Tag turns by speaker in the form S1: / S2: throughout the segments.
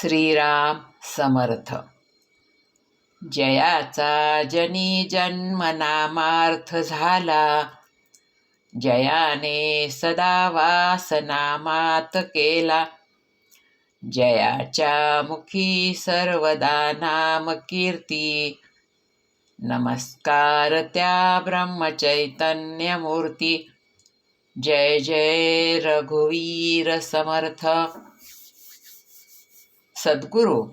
S1: श्रीराम समर्थ। जयाचा जनी जन्म नामार्थ झाला। जयाने सदा वासनामात केला। जयाच्या मुखी सर्वदा नाम कीर्ती। नमस्कार त्या ब्रह्मचैतन्यमूर्ती। जय जय रघुवीर समर्थ। सद्गुरू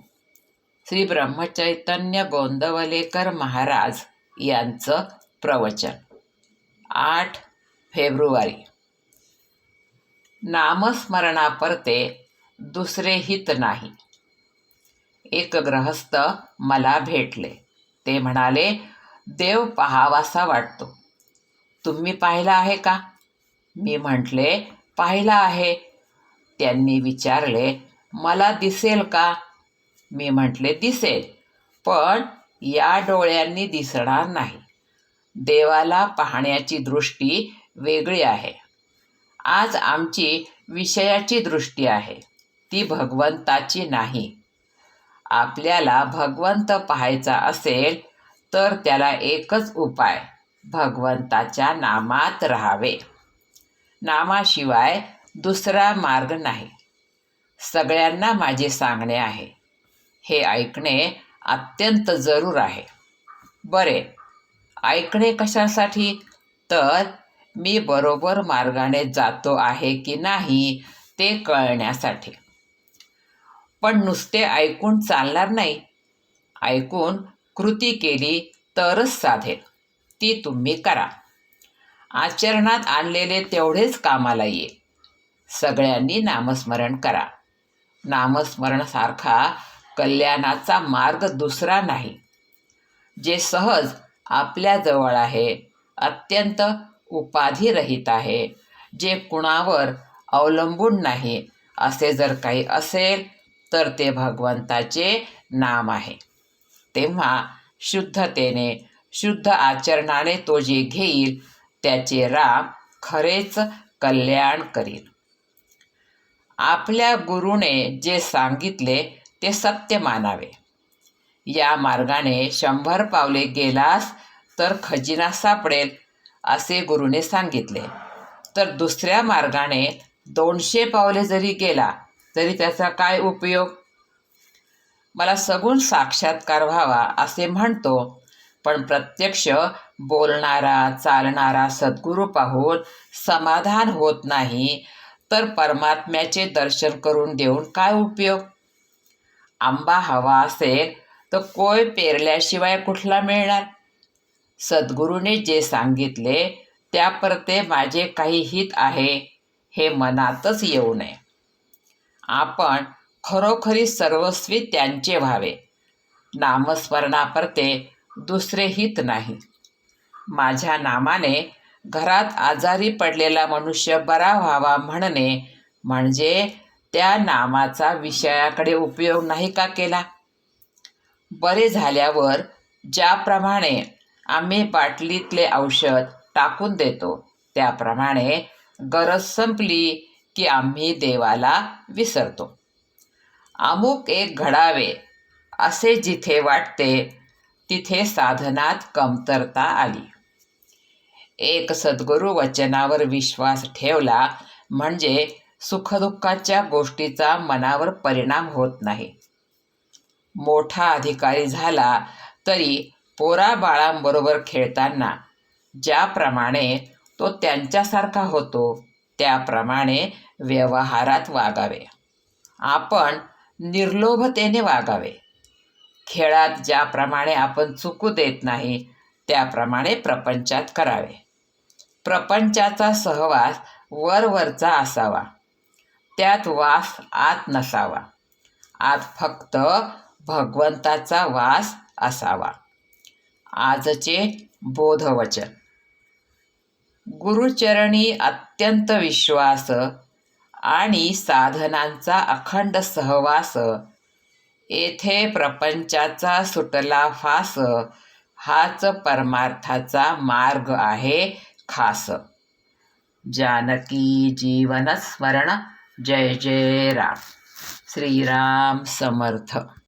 S1: श्री ब्रह्मचैतन्य गोंदवलेकर महाराज यांचं प्रवचन. आठ फेब्रुवारी. नामस्मरणापरते दुसरे हित नाही. एक ग्रहस्थ मला भेटले. ते म्हणाले देव पहावासा वाटतो. तुम्ही पाहिला आहे का? मी म्हटले पाहिला आहे. त्यांनी विचारले मला दिसेल का? मी म्हटले दिसेल. पण या डोळ्यांनी दिसणार नाही. देवाला पाहण्याची दृष्टी वेगळी आहे. आज आमची विषयाची दृष्टी आहे. ती भगवंताची नाही. आपल्याला भगवंत पाहायचा असेल तर त्याला एकच उपाय भगवंताच्या नामात राहावे. नामाशिवाय दुसरा मार्ग नाही. सगळ्यांना माझे सांगणे आहे. हे ऐकणे अत्यंत जरूर आहे. बरे ऐकणे कशासाठी? तर मी बरोबर मार्गाने जातो आहे की नाही ते कळण्यासाठी. पण नुसते ऐकून चालणार नाही. ऐकून कृती केली तरच साधेल. ती तुम्ही करा. आचरणात आणलेले तेवढेच कामाला येईल सगळ्यांनी नामस्मरण करा. नामस्मरणासारखा कल्याणाचा मार्ग दुसरा नाही. जे सहज आपल्याजवळ आहे अत्यंत उपाधिरहित आहे. जे कुणावर अवलंबून नाही असे जर काही असेल तर ते भगवंताचे नाम आहे. तेव्हा शुद्धतेने शुद्ध आचरणाने तो जे घेईल त्याचे राम खरेच कल्याण करील. आपल्या गुरुने जे सांगितले ते सत्य मानावे. या मार्गाने शंभर पावले गेलास तर खजिना सापडेल असे गुरुने सांगितले. तर दुसऱ्या मार्गाने दोनशे पावले जरी गेला तरी त्याचा काय उपयोग? मला सगुण साक्षात्कार व्हावा असे म्हणतो पण प्रत्यक्ष बोलणारा चालणारा सद्गुरू पाहून समाधान होत नाही तर परमात्म्याचे दर्शन करून देऊन काय उपयोग? आंबा हवा असेल तर कोय पेरल्याशिवाय कुठला मिळणार? सद्गुरूने जे सांगितले त्याप्रते माझे काही हित आहे हे मनातच येऊ नये. आपण खरोखरी सर्वस्वी त्यांचे व्हावे. नामस्मरणाप्रते दुसरे हित नाही. माझ्या नामाने घरात आजारी पडलेला मनुष्य बरा व्हावा म्हणणे म्हणजे त्या नामाचा विषयाकडे उपयोग नाही का केला? बरे झाल्यावर ज्याप्रमाणे आम्ही बाटलीतले औषध टाकून देतो त्याप्रमाणे गरज संपली की आम्ही देवाला विसरतो. अमुक एक घडावे असे जिथे वाटते तिथे साधनात कमतरता आली. एक सद्गुरू वचनावर विश्वास ठेवला म्हणजे सुखदुःखाच्या गोष्टीचा मनावर परिणाम होत नाही. मोठा अधिकारी झाला तरी पोरा बाळांबरोबर खेळताना ज्याप्रमाणे तो त्यांच्यासारखा होतो त्याप्रमाणे व्यवहारात वागावे. आपण निर्लोभतेने वागावे. खेळात ज्याप्रमाणे आपण चुकू देत नाही त्याप्रमाणे प्रपंचात करावे. प्रपंचाचा सहवास वरवरचा असावा. त्यात वास आत नसावा. आत फक्त भगवंताचा वास असावा. आजचे बोधवचन. गुरुचरणी अत्यंत विश्वास आणि साधनांचा अखंड सहवास येथे प्रपंचाचा सुटला फास हाच परमार्थाचा मार्ग आहे खास। जानकी जीवन स्मरण। जय जय राम। श्रीराम समर्थ।